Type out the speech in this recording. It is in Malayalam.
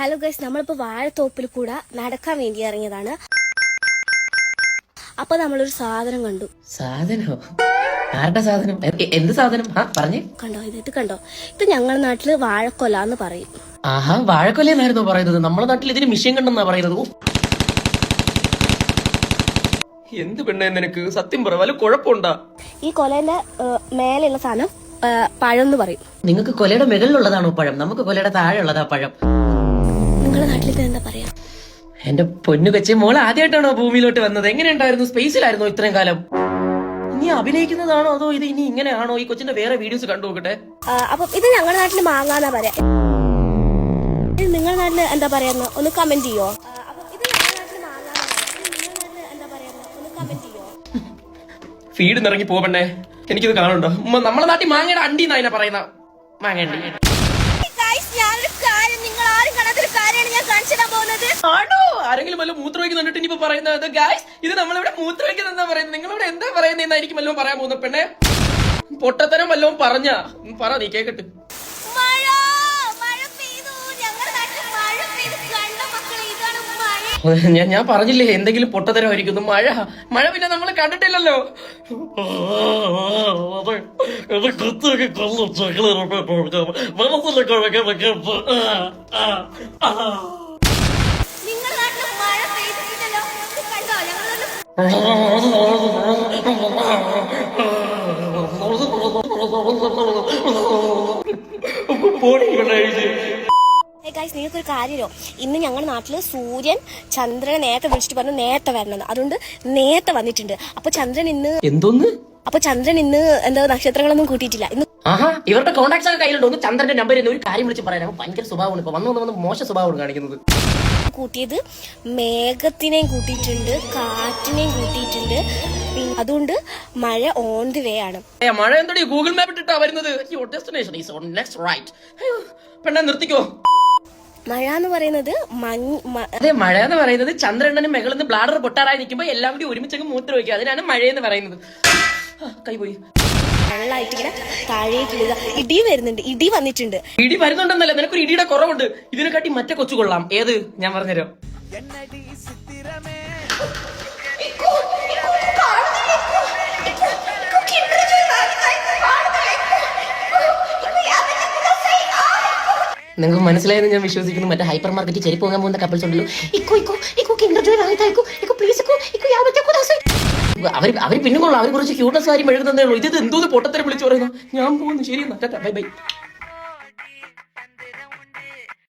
ഹലോ ഗൈസ് നമ്മളിപ്പോ വാഴത്തോപ്പിൽ കൂടെ നടക്കാൻ വേണ്ടി ഇറങ്ങിയതാണ്. അപ്പൊ നമ്മളൊരു സാധനം കണ്ടു. സാധനോ ആരുടെ സാധനം? എന്ത് സാധനം? ആ പറഞ്ഞേ. കണ്ടോ ഇത് ഇത് കണ്ടോ? ഇത് ഞങ്ങളുടെ നാട്ടിൽ വാഴക്കൊല എന്ന് പറയും. ആഹാ വാഴക്കൊലയെന്നായിരുന്നു പറയുന്നത്. നമ്മളെ നാട്ടിൽ ഇതിന് മിഷ്യൻ കണ്ടെന്നാ പറയുന്നത്. എന്ത് പെണ്ണേ നിനക്ക്? സത്യം പറ വല്ല കുഴപ്പമുണ്ടാ? ഈ കൊലേന്റെ മേലെയുള്ള സാധനം പഴം എന്ന് പറയും. നിങ്ങൾക്ക് കൊലയുടെ മുകളിലുള്ളതാണോ പഴം? നമുക്ക് കൊലയുടെ താഴെ ഉള്ളതാ പഴം. നിങ്ങളുടെ നാട്ടിൽ എന്താ പറയാ? എന്റെ പൊന്നു കച്ചി മോൾ ആദ്യമായിട്ടാണോ ഭൂമിയിലോട്ട് വന്നത്? എങ്ങനെയുണ്ടായിരുന്നു? സ്പേസിലായിരുന്നു ഇത്രയും കാലം? നീ അഭിനയിക്കുന്നതാണോ അതോ ഇത് ഇനി ഇങ്ങനെയാണോ? ഈ കൊച്ചിന്റെ വേറെ വീഡിയോസ് കണ്ടു നോക്കട്ടെ. അപ്പൊ ഇത് ഞങ്ങളുടെ നാട്ടിൽ മാങ്ങാന്നാ പറയാ. നിങ്ങളുടെ നാട്ടിൽ എന്താ പറയുന്നു ഒന്ന് കമന്റ് ചെയ്യോ? ഫീഡ് നിറങ്ങി പോവണ്ടേ എനിക്കിത് കാണുന്നുണ്ടോ? ഉമ്മ, നമ്മളെ നാട്ടിൽ മാങ്ങയുടെ അണ്ടി എന്നാ പറയുന്ന? മാങ്ങ വല്ല പറയുന്നത്? ഇത് നിങ്ങളിവിടെ എന്താ പറയുന്നത് എന്നായിരിക്കും വല്ലതും പറയാൻ പോകുന്നത് പെണ്ണെ? പൊട്ടത്തരം വല്ലതും പറഞ്ഞ. പറ നീ കേക്കട്ട് മഴ മഴ പെയ്തു ഞങ്ങളുടെ നാട്ടിൽ മഴ പെയ്തു കണ്ട മക്കളെ ഇതാണ് മഴ ഞാൻ ഞാൻ പറഞ്ഞില്ലേ എന്തെങ്കിലും പൊട്ടത്തരമായിരിക്കുന്നു മഴ മഴ പിന്നെ നമ്മൾ കണ്ടിട്ടില്ലല്ലോ. പോടി മഴ പെയ്തിട്ടില്ലല്ലോ ഇത് കണ്ടോ ഞങ്ങളുടെ ഗൈസ് നിങ്ങൾക്കൊരു കാര്യമോ ഇന്ന് ഞങ്ങളുടെ നാട്ടിൽ സൂര്യൻ ചന്ദ്രനെ നേരത്തെ വിളിച്ചിട്ട് പറഞ്ഞു നേരത്തെ വരണം അതുകൊണ്ട് നേരത്തെ വന്നിട്ടുണ്ട്. അപ്പൊ ചന്ദ്രൻ ഇന്ന് എന്തോന്ന്? അപ്പൊ ചന്ദ്രൻ ഇന്ന് എന്താ നക്ഷത്രങ്ങളൊന്നും കൂട്ടിയിട്ടില്ല. ഇന്ന് ആഹാ ഇവരുടെ കോൺടാക്ട് ഒക്കെ കയ്യിലുണ്ട്. ഒന്ന് ചന്ദ്രന്റെ നമ്പർ ഒരു കാര്യം വിളിച്ച് പറയാൻ അവൻ ഭയങ്കര സ്വഭാവമാണ് ഇപ്പൊ. വന്ന് വന്ന് വന്ന് മോശ സ്വഭാവമാണ് കാണിക്കുന്നത്. കൂട്ടിയത് മേഘത്തിനെയും കൂട്ടിയിട്ടുണ്ട് കാറ്റിനെയും കൂട്ടിയിട്ടുണ്ട്. അതുകൊണ്ട് മഴ ഓൺ ദി വേ ആണ്. ഏ, മഴ എന്തടി? ഗൂഗിൾ മാപ്പ് ഇട്ടിട്ടാ വരുന്നത്. Destination is on next right പെണ്ണെ നിർത്തിക്കോ. മഴ എന്ന് പറയുന്നത് മഞ്ഞ് അതെ മഴ എന്ന് പറയുന്നത് ചന്ദ്രണ്ണനും മുകളിൽ നിന്ന് ബ്ലാഡർ പൊട്ടാറായി നിൽക്കുമ്പോൾ എല്ലാം കൂടി ഒരുമിച്ച് മൂത്ര വയ്ക്കുക അതിനാണ് മഴ എന്ന് പറയുന്നത്. കൈപോയി കൈ പോയി. വെള്ളമായിട്ട് ഇങ്ങനെ താഴേക്ക് വീഴുക. ഇടി വരുന്നുണ്ട്. ഇടി വന്നിട്ടുണ്ട്. ഇടി വരുന്നുണ്ടെന്നല്ല നിനക്കൊരു ഇടിയുടെ കുറവുണ്ട്. ഇതിനെക്കാട്ടി മറ്റേ കൊച്ചു കൊള്ളാം. ഏത്? ഞാൻ പറഞ്ഞുതരാം. നിങ്ങൾക്ക് മനസ്സിലായെന്ന് ഞാൻ വിശ്വസിക്കുന്നു. മറ്റേ ഹൈപ്പർ മാർക്കറ്റിൽ ചെരി പോകാൻ പോകുന്ന കപ്പിൾസ് ഉണ്ടല്ലോ. ഇക്കോ ഇക്കോ ഇക്കോ ഇക്കോ പ്ലീസ് ഇക്കോ ഇക്കോ യാമത്തെ കുദാസേ അവർ അവർ പിന്നെ കൊള്ളാം അവർ കുറച്ച് ക്യൂട്ടസ് കാര്യം എഴുതുന്നതേ ഉള്ളൂ. ഇത് എന്തോന്ന് പൊട്ടത്തരം വിളിച്ചു പറയുന്നു. ഞാൻ പോകുന്നു. ശരി ബൈ ബൈ.